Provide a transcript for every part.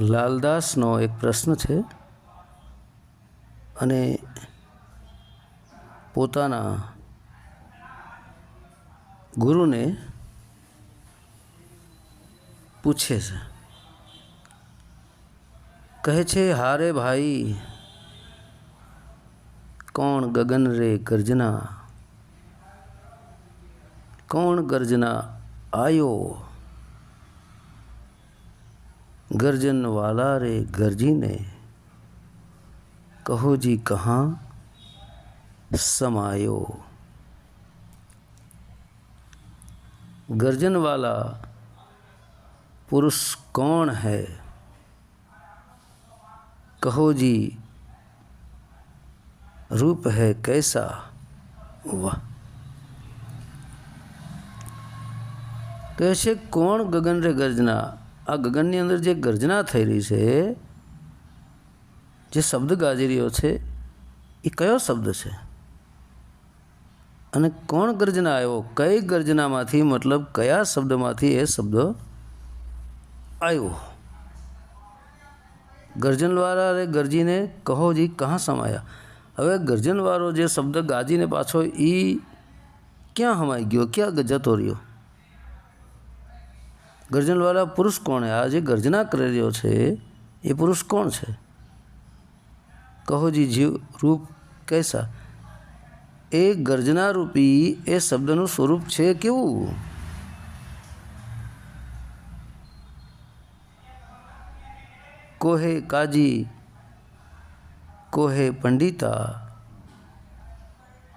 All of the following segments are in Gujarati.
લાલદાસનો એક પ્રશ્ન છે અને પોતાના ગુરુને પૂછે છે. કહે છે, હારે ભાઈ, કોણ ગગન રે ગર્જના? કોણ ગર્જના આયો? गर्जन वाला रे गर्जी ने, कहो जी कहाँ समायो। गर्जन वाला पुरुष कौन है? कहो जी, रूप है कैसा? वह। कैसे कौन गगन रे गर्जना? આ ગગનની અંદર જે ગર્જના થઈ રહી છે, જે શબ્દ ગાજી રહ્યો છે, એ કયો શબ્દ છે? અને કોણ ગર્જના આવ્યો? કઈ ગર્જનામાંથી મતલબ કયા શબ્દમાંથી એ શબ્દ આવ્યો? ગર્જનવાળા અરે ગરજીને કહો જી કहाँ સમાયા? હવે ગર્જનવાળો જે શબ્દ ગાજીને પાછો એ ક્યાં હમાઈ ગયો? ક્યાં જતો રહ્યો ગર્જનવાળા પુરુષ કોણ? આ જે ગર્જના કરી રહ્યો છે, એ પુરુષ કોણ છે? કહોજી જીવ, રૂપ, કૈસા. એ ગર્જના રૂપી એ શબ્દનું સ્વરૂપ છે કેવું? કોહે કાજી, કોહે પંડિતા,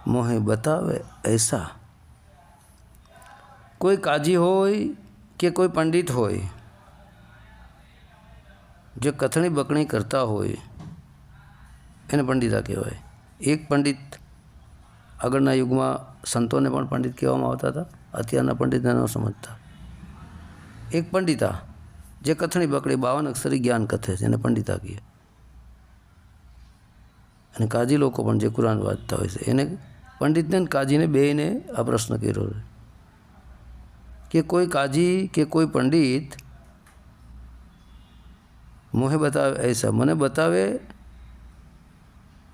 મોહે બતાવે એસા. કોઈ કાજી હોય કે કોઈ પંડિત હોય, જે કથણી બકણી કરતા હોય, એને પંડિતા કહેવાય. એક પંડિત આગળના યુગમાં સંતોને પણ પંડિત કહેવામાં આવતા હતા, અત્યારના પંડિતને ન સમજતા. એક પંડિતા, જે કથણી બકડી બાવન અક્ષરી જ્ઞાન કથે છે, એને પંડિતા કહે. અને કાજી લોકો પણ જે કુરાન વાંચતા હોય છે, એને પંડિતને કાજીને બેયને આ પ્રશ્ન કર્યો છે. કે કોઈ કાજી કે કોઈ પંડિત મોહે બતાવે, એસા, મને બતાવે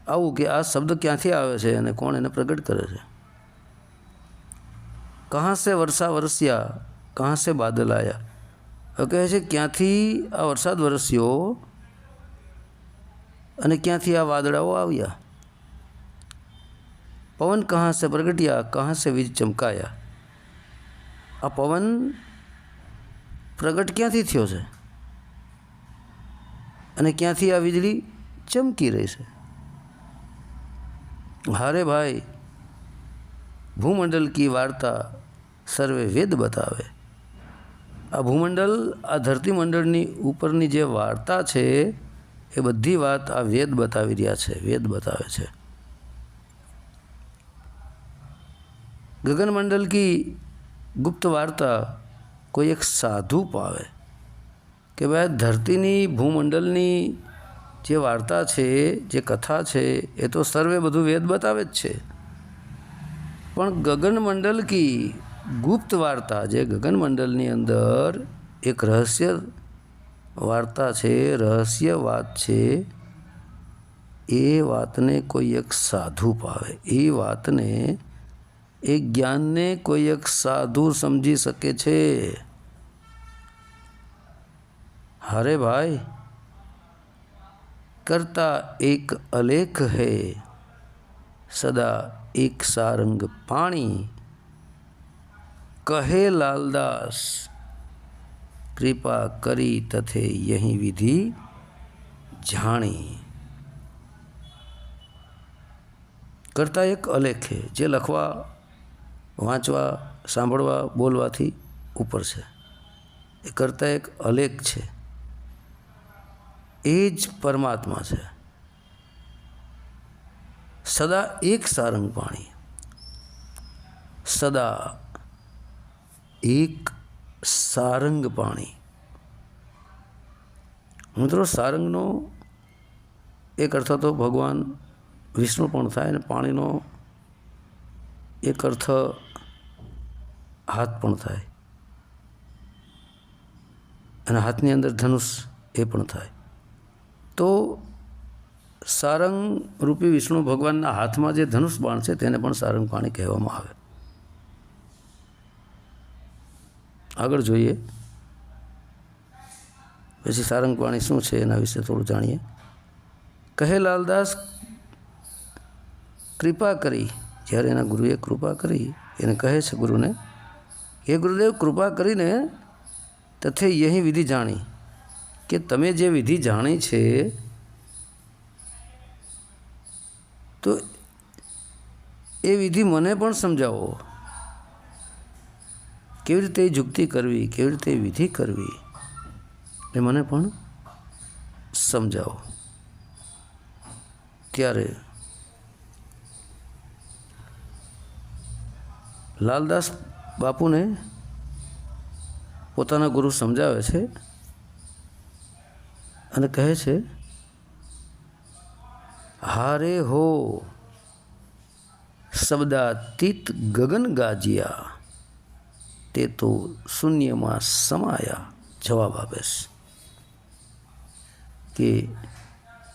આવું કે આ શબ્દ ક્યાંથી આવે છે અને કોણ એને પ્રગટ કરે છે? કહાં સે વરસા વરસ્યા કહાં સે બાદલ હવે કહે છે, ક્યાંથી આ વરસાદ વરસ્યો અને ક્યાંથી આ વાદળાઓ આવ્યા? પવન કહાં સે પ્રગટ્યા કહાં સે વીજ ચમકાયા. આ પવન પ્રગટ ક્યાંથી થયો છે? અને ક્યાંથી આ વીજળી ચમકી રહી છે? હારે ભાઈ, ભૂમંડલ કી વાર્તા સર્વે વેદ બતાવે. આ ભૂમંડલ, આ ધરતીમંડળની ઉપરની જે વાર્તા છે, એ બધી વાત આ વેદ બતાવી રહ્યા છે, વેદ બતાવે છે. ગગનમંડલ કી ગુપ્ત વાર્તા કોઈ એક સાધુ પાવે કે ભાઈ ધરતીની ભૂમંડળની જે વાર્તા છે, જે કથા છે, એ તો સર્વે બધું વેદ બતાવે જ છે. પણ ગગનમંડળ કી ગુપ્ત વાર્તા જે ગગનમંડળની અંદર એક રહસ્ય વાર્તા છે, રહસ્ય વાત છે, એ વાતને કોઈ એક સાધુ પાવે. એ વાતને ये ज्ञान ने कोई एक साधु समझी सके छे। हरे भाई, करता एक अलेख है, सदा एक सारंग पानी कहे लालदास, कृपा करी तथे यही विधि जानी करता एक अलेख है, जे लखवा વાંચવા, સાંભળવા, બોલવાથી ઉપર છે. એ કરતાં એક અલેખ છે. એ જ પરમાત્મા છે. સદા એક સારંગ પાણી. સદા એક સારંગ પાણી. મિત્રો, સારંગનો એક અર્થ તો ભગવાન વિષ્ણુ પણ થાય અને પાણીનો એક અર્થ હાથ પણ થાય. અને હાથની અંદર ધનુષ એ પણ થાય. તો સારંગ રૂપી વિષ્ણુ ભગવાનના હાથમાં જે ધનુષ બાણ છે તેને પણ સારંગ પાણી કહેવામાં આવે. આગળ જોઈએ. પછી સારંગ પાણી શું છે એના વિશે થોડું જાણીએ. કહે લાલદાસ, કૃપા કરી. જ્યારે એના ગુરુએ કૃપા કરી, એને કહે છે ગુરુને હે ગુરુદેવ, કૃપા કરીને તથે યહી વિધિ જાણી કે તમે જે વિધિ જાણી છે, તો એ વિધિ મને પણ સમજાવો. કેવી રીતે જુક્તિ કરવી, કેવી રીતે વિધિ કરવી, એ મને પણ સમજાવો. ત્યારે લાલદાસ બાપુને પોતાના ગુરુ સમજાવે છે અને કહે છે, હારે હો, શબ્દાતીત ગગન ગાજિયા, તે તો શૂન્યમાં સમાયા જવાબ આપે છે કે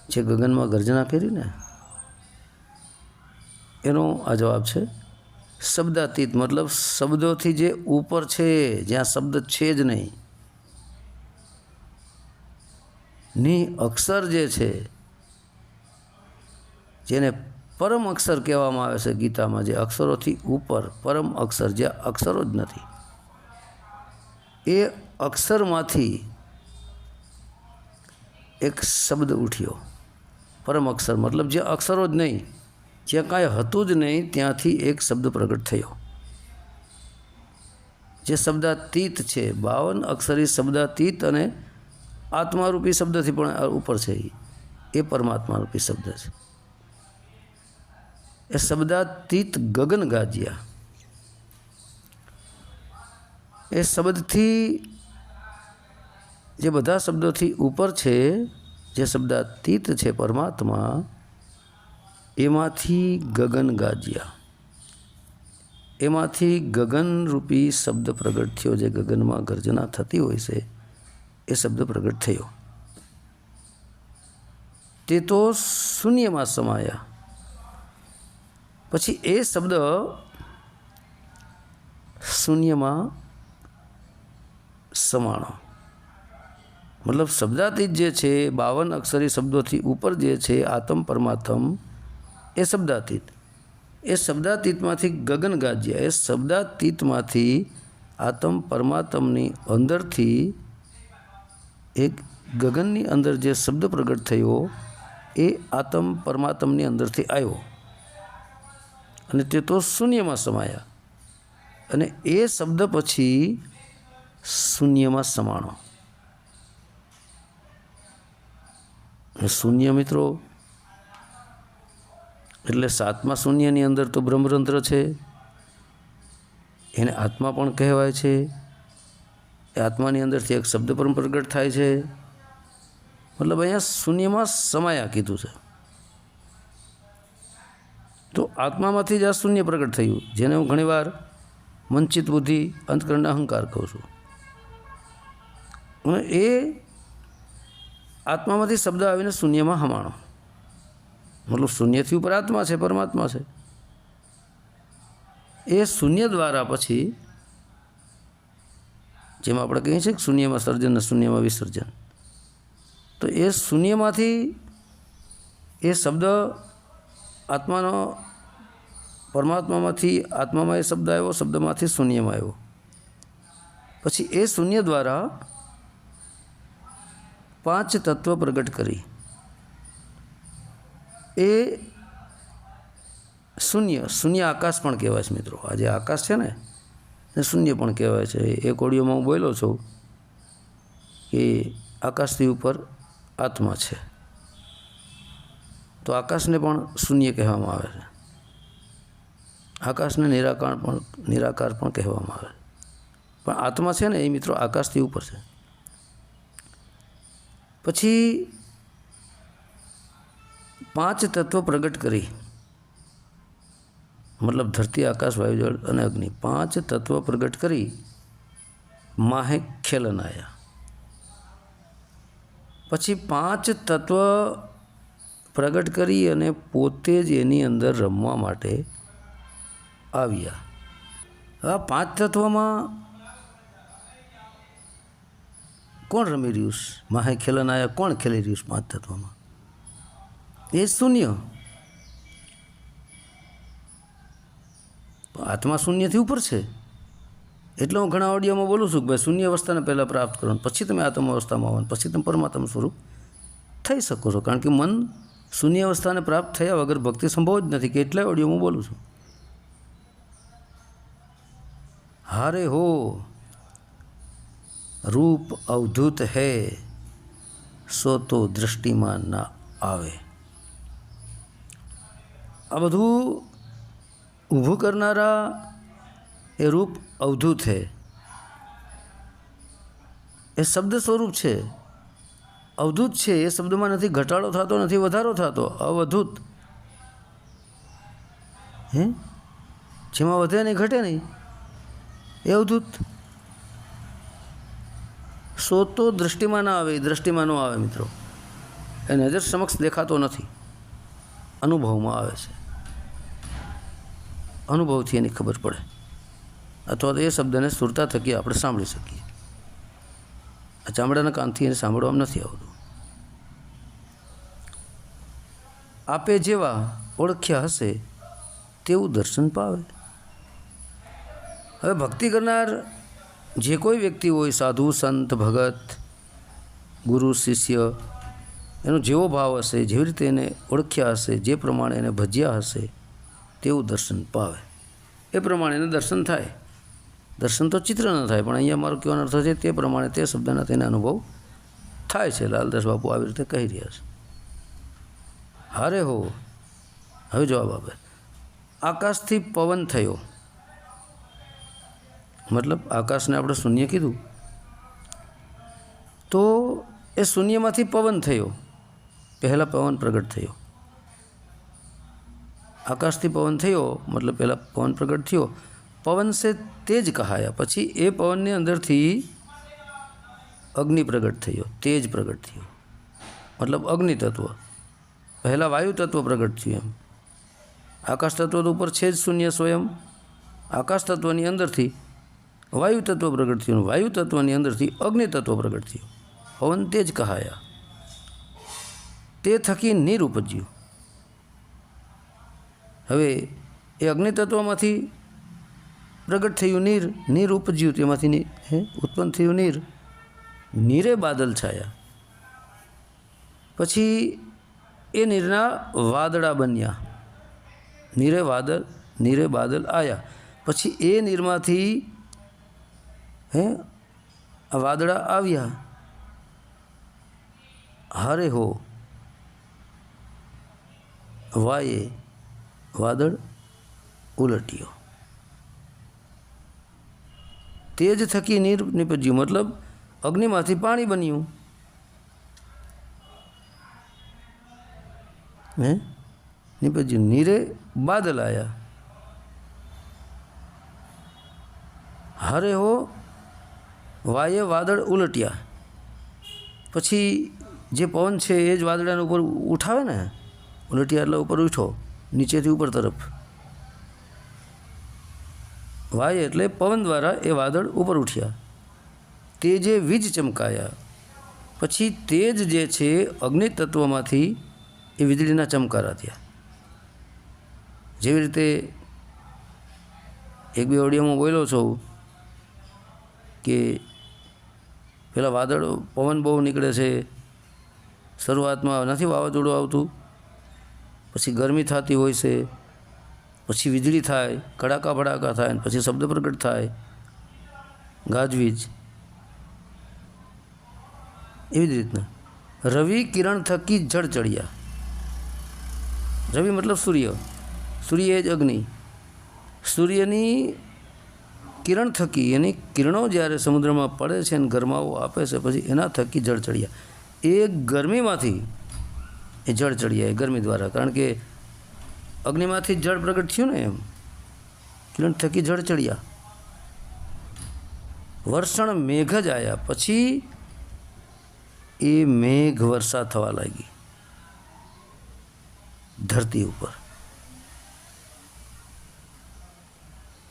જે ગગનમાં ગર્જના કરી ને, એનો આ જવાબ છે શબ્દાતીત, મતલબ શબ્દોથી જે ઉપર છે, જ્યાં શબ્દ છે જ નહીં. ની અક્ષર જે છે, જેને પરમ અક્ષર કહેવામાં આવે છે ગીતામાં, જે અક્ષરોથી ઉપર, પરમ અક્ષર, જે અક્ષરો જ નથી. એ અક્ષરમાંથી એક શબ્દ ઉઠ્યો. પરમ અક્ષર, મતલબ જે અક્ષરો જ નહીં. જ્યાં કાંઈ હતું જ નહીં, ત્યાંથી એક શબ્દ પ્રગટ થયો. જે શબ્દાતીત છે, બાવન અક્ષરી શબ્દાતીત અને આત્મારૂપી શબ્દથી પણ ઉપર છે એ પરમાત્મારૂપી શબ્દ છે. એ શબ્દાતીત ગગન ગાજ્યા. એ શબ્દથી જે બધા શબ્દોથી ઉપર છે, જે શબ્દાતીત છે પરમાત્મા એમાંથી ગગન ગાજ્યા. એમાંથી ગગનરૂપી શબ્દ પ્રગટ થયો જે ગગનમાં ગર્જના થતી હોય છે, એ શબ્દ પ્રગટ થયો. તે તો શૂન્યમાં સમાયા. પછી એ શબ્દ શૂન્યમાં સમાણો. મતલબ શબ્દાતીત જે છે, બાવન અક્ષરી શબ્દોથી ઉપર જે છે, આતમ પરમાત્મ એ શબ્દાતીત. એ શબ્દાતીતમાંથી ગગન ગાજ્યા. એ શબ્દાતીતમાંથી આત્મ પરમાત્મની અંદરથી એક ગગનની અંદર જે શબ્દ પ્રગટ થયો, એ આત્મ પરમાત્મની અંદરથી આવ્યો. અને તે તો શૂન્યમાં સમાયા. અને એ શબ્દ પછી શૂન્યમાં સમાણો. શૂન્ય મિત્રો એટલે સાતમા શૂન્યની અંદર તો બ્રહ્મરંધ્ર છે. એને આત્મા પણ કહેવાય છે. એ આત્માની અંદરથી એક શબ્દ પણ પ્રગટ થાય છે. મતલબ અહીંયા શૂન્યમાં સમાયા કીધું છે. તો આત્મામાંથી જ આ શૂન્ય પ્રગટ થયું. જેને હું ઘણીવાર વંચિત બુદ્ધિ અંતકરણ અહંકાર કહું છું. અને એ આત્મામાંથી શબ્દ આવીને શૂન્યમાં હમાણો. મતલબ શૂન્યથી ઉપર આત્મા છે, પરમાત્મા છે. એ શૂન્ય દ્વારા પછી જેમ આપણે કહીએ છીએ કે શૂન્યમાં સર્જન અને શૂન્યમાં વિસર્જન. તો એ શૂન્યમાંથી એ શબ્દ આત્માનો પરમાત્મામાંથી આત્મામાં એ શબ્દ આવ્યો, શબ્દમાંથી શૂન્યમાં આવ્યો. પછી એ શૂન્ય દ્વારા પાંચ તત્વ પ્રગટ કરી. એ શૂન્ય શૂન્ય આકાશ પણ કહેવાય છે મિત્રો. આ જે આકાશ છે ને, એ શૂન્ય પણ કહેવાય છે. એક ઓડિયોમાં હું બોલ્યો છું કે આકાશથી ઉપર આત્મા છે. તો આકાશને પણ શૂન્ય કહેવામાં આવે છે. આકાશને નિરાકાર પણ નિરાકાર પણ કહેવામાં આવે પણ આત્મા છે ને એ મિત્રો આકાશથી ઉપર છે. પછી પાંચ તત્વ પ્રગટ કરી. મતલબ ધરતી, આકાશ વાયુ જળ અને અગ્નિ. પાંચ તત્વ પ્રગટ કરી. માહે ખેલનાયા. પછી પાંચ તત્વ પ્રગટ કરી અને પોતે જ એની અંદર રમવા માટે આવ્યા. આ પાંચ તત્વમાં કોણ રમી રહ્યું છે? માહે ખેલનાયા કોણ ખેલી રહ્યું છે પાંચ તત્વમાં? એ શૂન્ય. આત્મા શૂન્યથી ઉપર છે. એટલે હું ઘણા ઓડિયોમાં બોલું છું કે ભાઈ શૂન્ય અવસ્થાને પહેલાં પ્રાપ્ત કરો પછી તમે આત્મ અવસ્થામાં આવો પછી તમે પરમાત્મા સ્વરૂપ થઈ શકો છો. કારણ કે મન શૂન્ય અવસ્થાને પ્રાપ્ત થયા વગર ભક્તિ સંભવ જ નથી કે એટલા ઓડિયો હું બોલું છું. હારે હો, રૂપ અવધૂત હે, સો તો દૃષ્ટિમાં ના આવે. આ બધું ઊભું કરનારા એ રૂપ અવધૂત છે. એ શબ્દ સ્વરૂપ છે. અવધૂત છે, એ શબ્દમાં નથી ઘટાડો થતો, નથી વધારો થતો, અવધૂત. હે? જેમાં વધે નહીં, ઘટે નહીં. એ અવધૂત. સો તો દૃષ્ટિમાં ના આવે દૃષ્ટિમાં ન આવે, મિત્રો. એ નજર સમક્ષ દેખાતો નથી. અનુભવમાં આવે છે. અનુભવથી એની ખબર પડે. અથવા તો એ શબ્દને સુરતા થકી આપણે સાંભળી શકીએ. આ ચામડાના કાનથી એને સાંભળવામાં નથી આવતું. આપે જેવા ઓળખ્યા હશે, તેવું દર્શન પાવે. હવે ભક્તિ કરનાર જે કોઈ વ્યક્તિ હોય, સાધુ, સંત, ભગત, ગુરુ, શિષ્ય, એનો જેવો ભાવ હશે, જેવી રીતે એને ઓળખ્યા હશે, જે પ્રમાણે એને ભજ્યા હશે તેવું દર્શન પાવે. એ પ્રમાણે એને દર્શન થાય. દર્શન તો ચિત્ર ન થાય, પણ અહીંયા મારો કહેવાનો અર્થ છે તે પ્રમાણે તે શબ્દના તેને અનુભવ થાય છે. લાલદાસ બાપુ આવી રીતે કહી રહ્યા છે. હારે હો. હવે જવાબ આપે. આકાશથી પવન થયો. મતલબ આકાશને આપણે શૂન્ય કીધું. તો એ શૂન્યમાંથી પવન થયો. પહેલાં પવન પ્રગટ થયો. આકાશથી પવન થયો મતલબ પહેલાં પવન પ્રગટ થયો પવન સે તેજ કહાયા પછી એ પવનની અંદરથી અગ્નિ પ્રગટ થયો તેજ પ્રગટ થયો મતલબ અગ્નિ તત્વ પહેલાં વાયુ તત્વ પ્રગટ થયું એમ। આકાશ તત્વ તો ઉપર છે જ શૂન્ય સ્વયં। આકાશ તત્વની અંદરથી વાયુ તત્વ પ્રગટ થયું વાયુ તત્વની અંદરથી અગ્નિ તત્વ પ્રગટ થયું. પવન તેજ કહાયા. તે થકી નીર ઉપજ્યું હવે એ અગ્નિતત્ત્વમાંથી પ્રગટ થયું નીર નીર ઉપજ્યું તેમાંથી હે, ઉત્પન્ન થયું નીર. નીરે બાદલ છાયા. પછી એ નીરના વાદળા બન્યા. નીરે વાદળ, નીરે બાદલ આવ્યા પછી એ નીરમાંથી, હે વાદળા આવ્યા. હારે હો, વાયે વાદળ ઉલટ્યો તેજ થકી નીર નીપજ્યું. મતલબ અગ્નિમાંથી પાણી બન્યું. હે? નીપજ્યું. નીરે બાદલ આયા હારે હો, વાયે વાદળ ઉલટ્યા. પછી જે પવન છે એ જ વાદળાને ઉપર ઉઠાવે ને? ઉલટ્યા એટલે ઉપર ઉઠો. નીચેથી ઉપર તરફ. વાય એટલે પવન દ્વારા એ વાદળ ઉપર ઉઠ્યા. તે જે વીજ ચમકાયા, પછી તેજ જે છે અગ્નિ તત્વમાંથી એ વીજળીના ચમકારા થયા. જેવી રીતે એક બે ઓડિયોમાં બોલ્યો છો કે પેલા વાદળ, પવન બહુ નીકળે છે, શરૂઆતમાં નથી વાવાઝોડું આવતું પછી ગરમી થતી હોય છે, પછી વીજળી થાય, કડાકા ભડાકા થાય, પછી શબ્દ પ્રગટ થાય, ગાજવીજ. એવી જ રીતના. રવિ કિરણ થકી જળ ચડ્યા રવિ મતલબ સૂર્ય. સૂર્ય એ જ અગ્નિ. સૂર્યની કિરણ થકી, એની કિરણો જ્યારે સમુદ્રમાં પડે છે અને ગરમાવો આપે છે, પછી એના થકી જળ ચડ્યા એ ગરમીમાંથી એ જળ ચડ્યા એ ગરમી દ્વારા. કારણ કે અગ્નિમાંથી જળ પ્રગટ થયું ને એમ. કિરણ થકી જળ ચડ્યા. વર્ષણ મેઘ જ આવ્યા પછી એ મેઘ વર્ષા થવા લાગી. ધરતી ઉપર.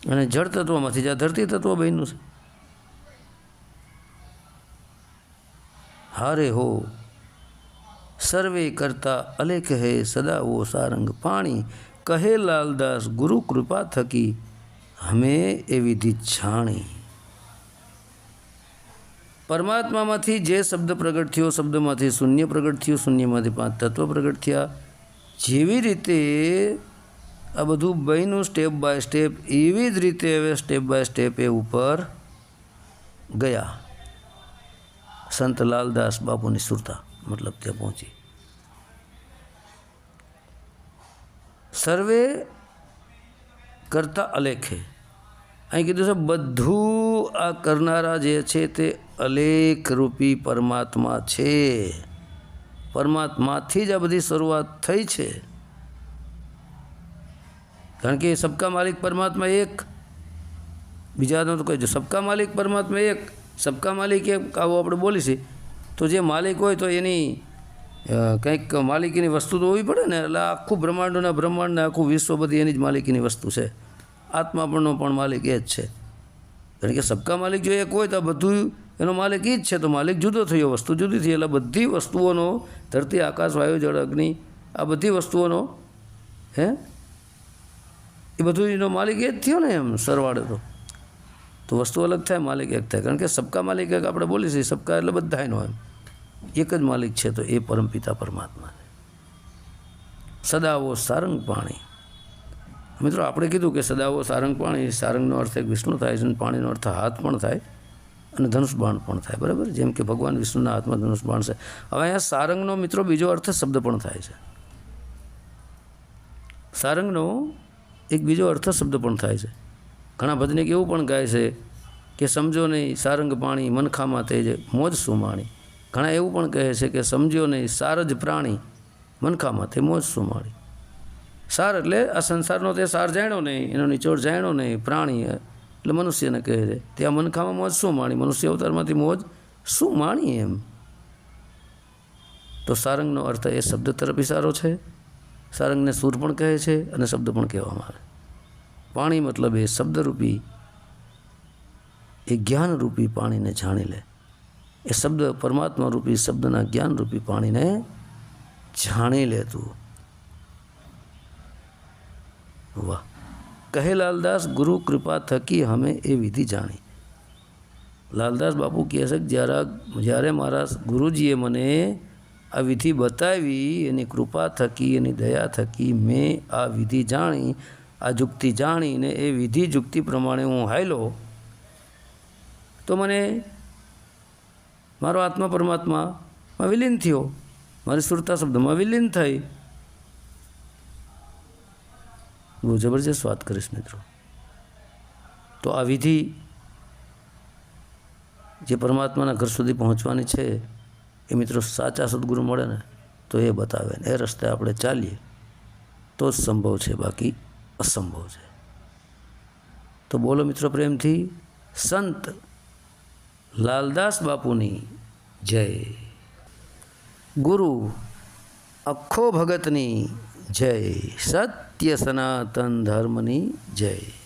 અને જળ તત્વમાંથી, જ્યાં ધરતી તત્વ બન્યું છે. હારે હો સર્વે કરતા અલેખ હે સદા વો સારંગ પાણી. કહે લાલદાસ, ગુરુ કૃપા થકી હમે એ વિધિ જાણી પરમાત્મામાંથી જે શબ્દ પ્રગટ થયો, શબ્દમાંથી શૂન્ય પ્રગટ થયું, શૂન્યમાંથી પાંચ તત્વ પ્રગટ થયા. જેવી રીતે આ બધું બન્યું સ્ટેપ બાય સ્ટેપ એવી જ રીતે હવે સ્ટેપ બાય સ્ટેપ એ ઉપર ગયા. સંત લાલદાસ બાપુની સુરતા મતલબ ત્યાં પહોંચી. સર્વે કરતા અલેખે. અહીં કીધું છે, બધું આ કરનારા જે છે તે અલેખ રૂપી પરમાત્મા છે. પરમાત્માથી જ આ બધી શરૂઆત થઈ છે. કારણ કે સબકા માલિક પરમાત્મા એક. બીજાનો તો કહેજો સબકા માલિક પરમાત્મા એક, સબકા માલિક એક આવું આપણે બોલીશું, તો જે માલિક હોય તો એની કંઈક માલિકીની વસ્તુ તો હોવી પડે ને? એટલે આખું બ્રહ્માંડના બ્રહ્માંડને આખું વિશ્વ બધી એની જ માલિકીની વસ્તુ છે. આત્મા પણનો પણ માલિક એ જ છે. કારણ કે સબકા માલિક જો એક હોય તો બધું એનો માલિક એ જ છે. તો માલિક જુદો થયો, વસ્તુ જુદી થઈ. એટલે બધી વસ્તુઓનો ધરતી, આકાશ, વાયુ, જળ, અગ્નિ, આ બધી વસ્તુઓનો, હે? એ બધું એનો માલિક એ જ થયો ને એમ સરવાળે તો. તો વસ્તુ અલગ થાય, માલિક એક થાય. કારણ કે સબકા માલિક, એક આપણે બોલી છીએ, સબકા એટલે બધાયનો એમ. એક જ માલિક છે તો એ પરમપિતા પરમાત્મા સદાવો સારંગ પાણી. મિત્રો, આપણે કીધું કે સદાવો સારંગ પાણી, સારંગનો અર્થ એક વિષ્ણુ થાય છે અને પાણીનો અર્થ હાથ પણ થાય અને ધનુષ બાણ પણ થાય, બરાબર? જેમ કે ભગવાન વિષ્ણુના હાથમાં ધનુષ બાણ છે. હવે અહીંયા સારંગનો, મિત્રો, બીજો અર્થ શબ્દ પણ થાય છે. સારંગનો એક બીજો અર્થ શબ્દ પણ થાય છે. ઘણા ભજનિક એવું પણ ગાય છે કે સમજો નહીં, સારંગ પાણી મનખામાં તેજ, મોજ સુમાણી ઘણા એવું પણ કહે છે કે સમજ્યો નહીં, સાર જ પ્રાણી મનખામાં તે મોજ સુમાણી સાર એટલે આ સંસારનો તે સાર જાણ્યો નહીં એનો નિચોડ જાણ્યો નહીં, પ્રાણી એટલે મનુષ્યને કહે છે. ત્યાં મનખામાં મોજ શું માણી મનુષ્ય અવતારમાંથી મોજ શું માણી એમ. તો સારંગનો અર્થ એ શબ્દ તરફ ઇશારો છે. સારંગને સૂર પણ કહે છે અને શબ્દ પણ કહેવામાં આવે. પાણી મતલબ એ શબ્દરૂપી, એ જ્ઞાનરૂપી પાણીને જાણી લે. એ શબ્દ પરમાત્મા રૂપી શબ્દના જ્ઞાનરૂપી પાણીને જાણી લેતું. વાહ. કહે લાલદાસ, ગુરુ કૃપા થકી હમે એ વિધિ જાણી. લાલદાસ બાપુ કહે છે કે જ્યારે જ્યારે મારા ગુરુજીએ મને આ વિધિ બતાવી, એની કૃપા થકી, એની દયા થકી મેં આ વિધિ જાણી, આ જુક્તિ જાણીને એ વિધિ જુક્તિ પ્રમાણે હું હાયલો, તો મને મારો આત્મા પરમાત્મામાં વિલીન થયો. મારી સુરતા શબ્દમાં વિલીન થઈ. બહુ જબરજસ્ત વાત કરીશ મિત્રો. તો આ વિધિ જે પરમાત્માના ઘર સુધી પહોંચવાની છે, એ મિત્રો સાચા સદગુરુ મળે ને, તો એ બતાવે ને. એ રસ્તે આપણે ચાલીએ, તો જ સંભવ છે, બાકી અસંભવ છે. તો બોલો મિત્રો પ્રેમથી, સંત લાલદાસ બાપુની જય. ગુરુ અખો ભગતની જય. સત્ય સનાતન ધર્મની જય.